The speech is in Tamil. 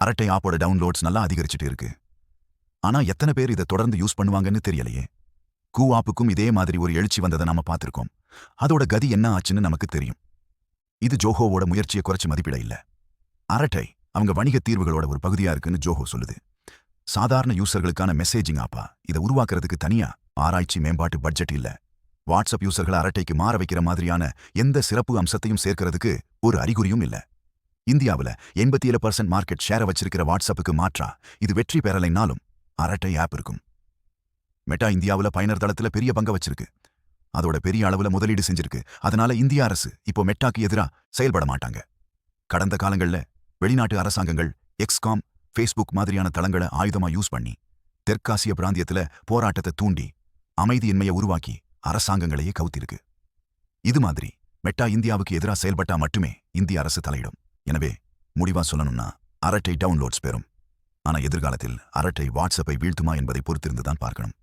அரட்டை ஆப்போட டவுன்லோட்ஸ் நல்லா அதிகரிச்சுட்டு இருக்கு. ஆனா எத்தனை பேர் இதை தொடர்ந்து யூஸ் பண்ணுவாங்கன்னு தெரியலையே. கூ ஆப்புக்கும் இதே மாதிரி ஒரு எழுச்சி வந்ததை நாம பார்த்திருக்கோம். அதோட கதி என்ன ஆச்சுன்னு நமக்கு தெரியும். இது ஜோஹோவோட முயற்சியை குறைச்சு மதிப்பிட இல்ல. அரட்டை அவங்க வணிக தீர்வுகளோட ஒரு பகுதியா இருக்குன்னு ஜோஹோ சொல்லுது. சாதாரண யூசர்களுக்கான மெசேஜிங் ஆப்பா இதை உருவாக்குறதுக்கு தனியா ஆராய்ச்சி மேம்பாட்டு பட்ஜெட் இல்ல. வாட்ஸ்அப் யூசர்களை அரட்டைக்கு மாற வைக்கிற மாதிரியான எந்த சிறப்பு அம்சத்தையும் சேர்க்கிறதுக்கு ஒரு அறிகுறியும் இல்ல. இந்தியாவுல எண்பத்தி ஏழு பர்சன்ட் மார்க்கெட் ஷேரை வச்சிருக்கிற வாட்ஸ்அப்புக்கு மாற்றா இது வெற்றி பெறலைனாலும் அரட்டை ஆப் இருக்கும். மெட்டா இந்தியாவுல பயனர் தளத்துல பெரிய பங்க வச்சிருக்கு. அதோட பெரிய அளவுல முதலீடு செஞ்சிருக்கு. அதனால இந்திய அரசு இப்போ மெட்டாக்கு எதிரா செயல்பட மாட்டாங்க. கடந்த காலங்கள்ல வெளிநாட்டு அரசாங்கங்கள் எக்ஸ்காம் ஃபேஸ்புக் மாதிரியான தளங்களை ஆயுதமா யூஸ் பண்ணி தெற்காசிய பிராந்தியத்துல போராட்டத்தை தூண்டி அமைதியின்மையை உருவாக்கி அரசாங்கங்களையே கவுத்திருக்கு. இது மாதிரி மெட்டா இந்தியாவுக்கு எதிரா செயல்பட்டா மட்டுமே இந்திய அரசு தலையிடும். எனவே முடிவா சொல்லணும்னா அரட்டை டவுன்லோட்ஸ் பெறும். ஆனா எதிர்காலத்தில் அரட்டை வாட்ஸ்அப்பை வீழ்த்துமா என்பதை பொறுத்திருந்து தான் பார்க்கணும்.